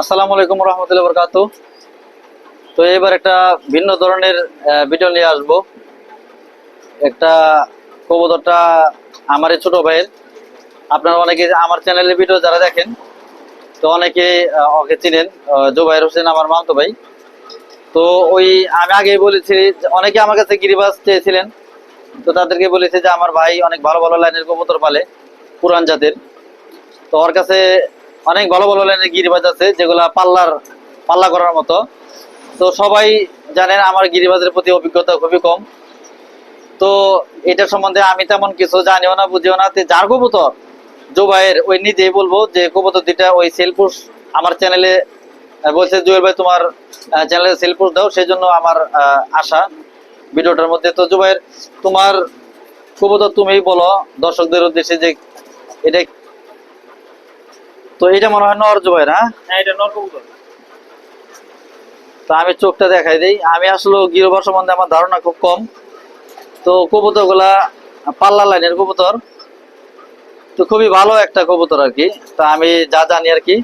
আসসালামু আলাইকুম রহমতুল্লাহ বরকাত। তো এবার একটা ভিন্ন ধরনের ভিডিও নিয়ে আসব। একটা কবুতরটা আমারই ছোট ভাইয়ের। আপনারা অনেকে আমার চ্যানেলে ভিডিও যারা দেখেন, তো অনেকে ওকে চিনেন জুবাইর হোসেন আমার মামতো ভাই। তো ওই আমি আগেই বলেছি অনেকে আমার কাছে গিরিবাস চেয়েছিলেন। তো তাদেরকে বলেছি যে আমার ভাই অনেক ভালো ভালো লাইনের কবুতর পালে, পুরান জাতের। তো ওর কাছে অনেক ভালো ভালো লাইনের গিরিবাজ আছে, যেগুলা পাল্লার, পাল্লা করার মতো। তো সবাই জানেন আমার গিরিবাজের প্রতি অভিজ্ঞতা খুবই কম। তো এটা সম্বন্ধে আমি তেমন কিছু জানিও না, বুঝিও না। যার কবুতর, জুবাইয়ের, ওই নিজেই বলব যে কবুতর দুইটা ওই সেলপুষ আমার চ্যানেলে বলছে জুয়েল ভাই, তোমার চ্যানেলে সেলপুষ দাও সেই জন্য আমার আশা ভিডিওটার মধ্যে। তো জুবাইয়ের, তোমার কবুতর তুমিই বলো দর্শকদের উদ্দেশ্যে যে এটা তো এটা মনে হয় নর জুবাইর হ্যাঁ? হ্যাঁ এটা নর কবুতর। তো আমি চোখটা দেখাই দিই। আমি আসলে গিরোবার সম্বন্ধে আমার ধারণা খুব কম। তো কবুতরগুলা পাল্লা লাইনের কবুতর। তো খুবই ভালো একটা কবুতর আর কি। তা আমি যা জানি আর কি।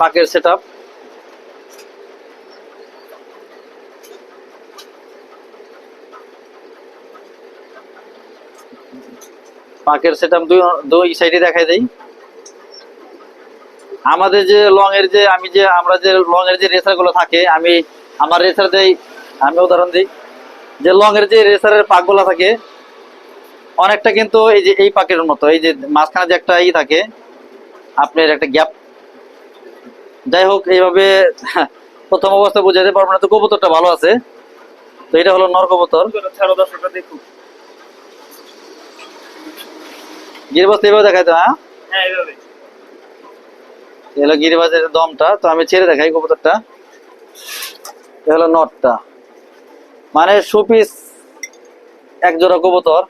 পাকের সেট পাকের সেট আপ দুই দুই সাইডে দেখাই দেই। আমাদের যে লং এর যে, আমি যে, আমরা যে লং এর যে রেসারগুলো থাকে, আমি আমার রেসার দেই, আমি উদাহরণ দিই। যে লং এর যে রেসারের পাকগুলো থাকে, অনেকটা কিন্তু এই যে, এই পাকের মতো, এই যে মাঝখানে যে একটা ই থাকে, আপনার একটা গ্যাপ যাই হোক, এইভাবে প্রথম অবস্থা বুঝাতে পারব না, তো কবুতরটা ভালো আছে। তো এটা হলো নর কবুতর। গিরবাস এইভাবে দেখাইতো হ্যাঁ? হ্যাঁ এইভাবে। এ হলো গিরিবাজের দমটা তো আমি ছেড়ে দেখাই কবুতরটা। এ হলো নটটা। মানে সুপিস এক জোড়া কবুতর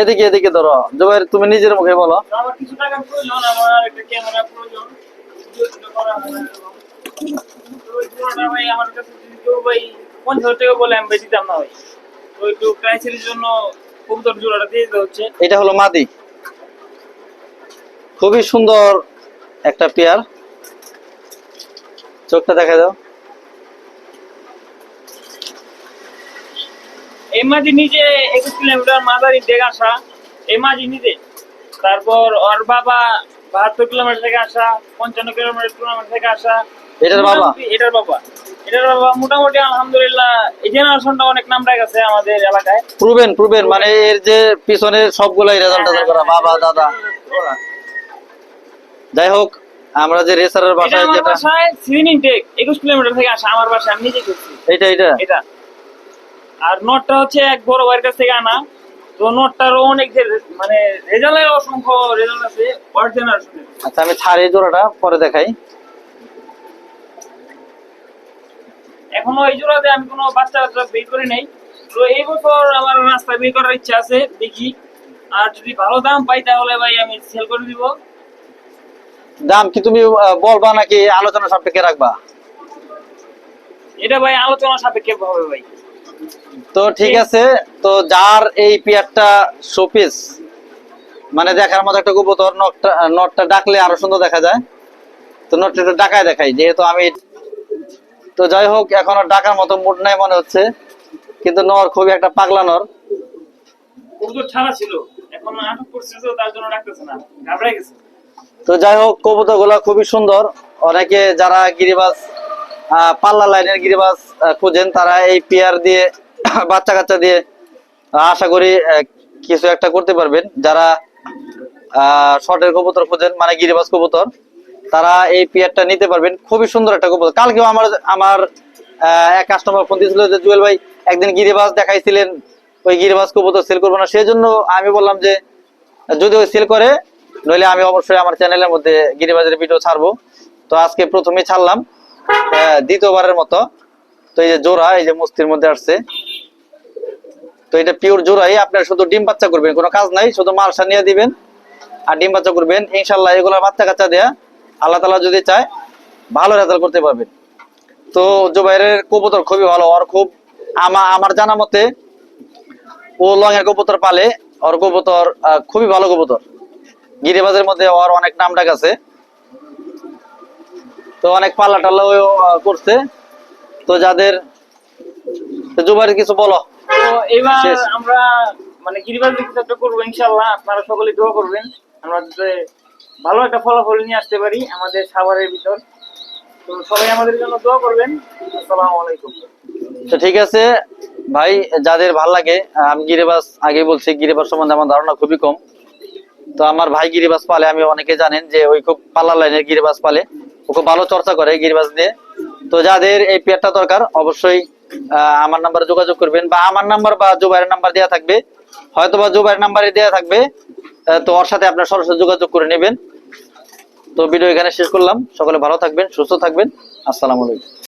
এদিকে এদিকে ধরো। জুবাইর তুমি নিজের মুখে বলো। আমার কিছু টাকার প্রয়োজন আমার একটা ক্যামেরা প্রয়োজন। আমার কাছে যদি কেউ ভাই পঞ্চাশ টাকা বলে আমি ভাই দিতাম না ভাই। তো একটু প্রাইসের জন্য কবুতর জোড়াটা দিয়ে দিতে হচ্ছে। এটা হলো মাদি। খুবই সুন্দর একটা পেয়ার। চোখটা দেখা দাও এই মাঝি নিজে একুশ কিলোমিটার মাদারি আসা এই মাঝি নিজে। তারপর ওর বাবা বাহাত্তর কিলোমিটার থেকে আসা পঞ্চান্ন কিলোমিটার থেকে আসা। এটার বাবা? এটার বাবা। এটার বাবা মোটামুটি আলহামদুলিল্লাহ এই জেনারেশনটা অনেক নাম গেছে আমাদের এলাকায়। প্রুভেন প্রুভেন মানে এর যে পিছনে সবগুলাই রেজাল্ট টেজাল্ট করা বাবা দাদা। যাই হোক আমরা যে রেসারের এটা বাসায় যেটা বাসায় সিজন ইনটেক একুশ কিলোমিটার থেকে আসা আমার বাসায় আমি নিজে করছি। এইটা এইটা। এটা। আর নোটটা হচ্ছে এক বড় ভাইয়ের কাছ থেকে আনা। তো নোটটারও অনেক মানে রেজাল্টের অসংখ্য রেজাল্ট আছে ওয়ার্ড জেনারেশনের আচ্ছা আমি ছাড়ি জোড়াটা পরে দেখাই। এখনও এই জোড়াতে আমি কোনো বাচ্চা বাচ্চা বের করি নাই। তো এই বছর আমার রাস্তা বের করার ইচ্ছা আছে দেখি। আর যদি ভালো দাম পাই তাহলে ভাই আমি সেল করে দিব। দাম কি তুমি বলবা নাকি আলোচনা সাপেক্ষে রাখবা? এটা ভাই আলোচনা সাপেক্ষে হবে ভাই। তো ঠিক আছে তো যার এই পেয়ারটা শোপিস মানে দেখার মতো একটা কবুতর নটটা নটটা ডাকলে আরও সুন্দর দেখা যায়। তো নটটা একটু ডাকায় দেখাই যেহেতু আমি তো যাই হোক এখন ডাকার মতো মুড নাই মনে হচ্ছে কিন্তু নর খুবই একটা পাগলা নর। ছাড়া ছিল এখন আটক করছে তো তার জন্য রাখতেছে না ঘাবড়ে গেছে। তো যাই হোক কবুতরগুলা খুবই সুন্দর। অনেকে যারা গিরিবাজ আহ, পাল্লা লাইনের গিরিবাজ খুঁজেন, তারা এই পেয়ার দিয়ে বাচ্চা কাচ্চা দিয়ে আশা করি কিছু একটা করতে পারবেন। যারা শর্টের কবুতর খুঁজেন মানে গিরিবাজ কবুতর, তারা এই পেয়ারটা নিতে পারবেন। খুবই সুন্দর একটা কবুতর। কালকেও আমার আমার এক কাস্টমার ফোন দিয়েছিল যে, জুয়েল ভাই, একদিন গিরিবাজ দেখাইছিলেন, ওই গিরিবাজ কবুতর সেল করব না। সেই জন্য আমি বললাম যে, যদি ওই সেল করে, নইলে আমি অবশ্যই আমার চ্যানেলের মধ্যে গিরিবাজের ভিডিও ছাড়বো। তো আজকে প্রথমেই ছাড়লাম দ্বিতীয়বারের মতো। তো এই যে জোড়া, এই যে মস্তির মধ্যে আসছে। তো এটা পিওর জোড়াই, আপনার শুধু ডিম বাচ্চা করবেন, কোনো কাজ নাই, শুধু মালসা নিয়ে দিবেন আর ডিম বাচ্চা করবেন। ইনশাল্লাহ এগুলো বাচ্চা কাচ্চা দেয়া আল্লাহ তালা যদি চায়, ভালো রেজাল্ট করতে পারবেন। তো জুবাইরের কবুতর খুবই ভালো আর খুব আমা, আমার জানা মতে ও লং এর কবুতর পালে, ওর কবুতর খুবই ভালো কবুতর। গিরিবাজের মধ্যে ওর অনেক নাম ডাক আছে। তো অনেক পাল্লা টাল্লা করছে। তো যাদের জুবাইর কিছু বলো। তো এবার আমরা মানে গিরিবাজ কিছু একটা করব ইনশাল্লাহ আপনারা সকলে দোয়া করবেন। আমরা ভালো একটা ফলাফল নিয়ে আসতে পারি আমাদের সাভারের ভিতর। তো সবাই আমাদের জন্য দোয়া করবেন। আসসালামু আলাইকুম। তো ঠিক আছে ভাই যাদের ভালো লাগে আমি গিরিবাস আগে বলছি গিরিবাস সম্বন্ধে আমার ধারণা খুবই কম। তো আমার ভাই গিরিবাস পালে আমি অনেকে জানেন যে ওই খুব পাল্লা লাইনের গিরিবাস পালে। ও খুব ভালো চর্চা করে গিরিবাস দিয়ে তো যাদের এই পেয়ারটা দরকার, অবশ্যই আমার নাম্বারে যোগাযোগ করবেন বা আমার নাম্বার বা জুবাইয়ের নাম্বার দেওয়া থাকবে। হয়তো বা জুবাইয়ের নাম্বারে দেওয়া থাকবে তো ওর সাথে আপনার সরাসরি যোগাযোগ করে নেবেন। তো ভিডিও এখানে শেষ করলাম। সকলে ভালো থাকবেন, সুস্থ থাকবেন। আসসালামু আলাইকুম।